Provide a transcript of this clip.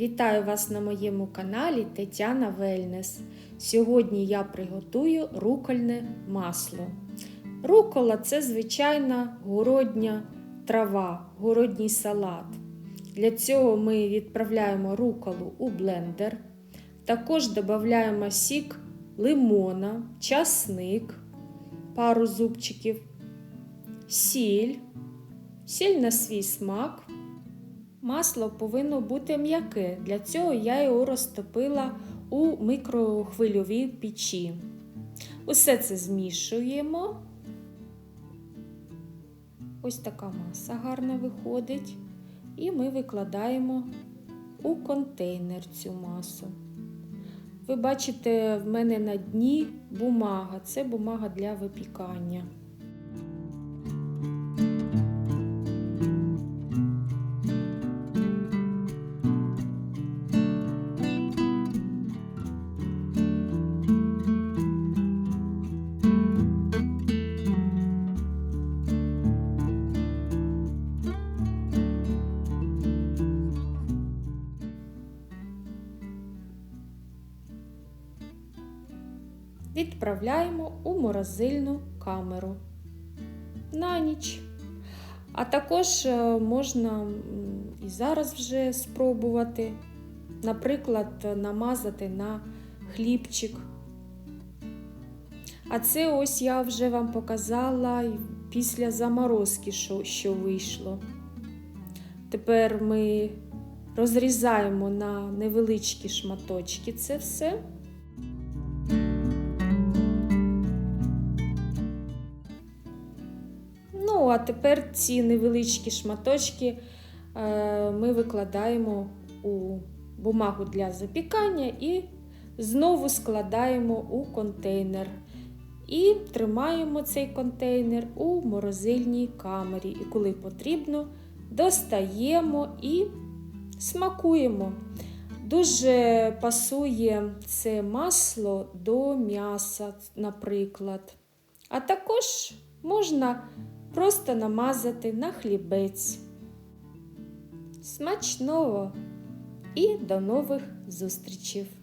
Вітаю вас на моєму каналі Тетяна Вельнес. Сьогодні я приготую рукольне масло. Рукола це звичайна городня трава, городній салат. Для цього ми відправляємо руколу у блендер. Також додаємо сік лимона, часник, пару зубчиків, сіль, сіль на свій смак. Масло повинно бути м'яке. Для цього я його розтопила у мікрохвильовій печі. Усе це змішуємо. Ось така маса гарна виходить. І ми викладаємо у контейнер цю масу. Ви бачите, в мене на дні бумага. Це бумага для випікання. Відправляємо у морозильну камеру на ніч. А також е, можна і зараз вже спробувати, наприклад, намазати на хлібчик. А це ось я вже вам показала після заморозки, що, що вийшло. Тепер ми розрізаємо на невеличкі шматочки це все. А тепер ці невеличкі шматочки е, ми викладаємо у бумагу для запікання і знову складаємо у контейнер. І тримаємо цей контейнер у морозильній камері. І коли потрібно, достаємо і смакуємо. Дуже пасує це масло до м'яса, наприклад. А також можна просто намазати на хлібець. Смачного і до нових зустрічей!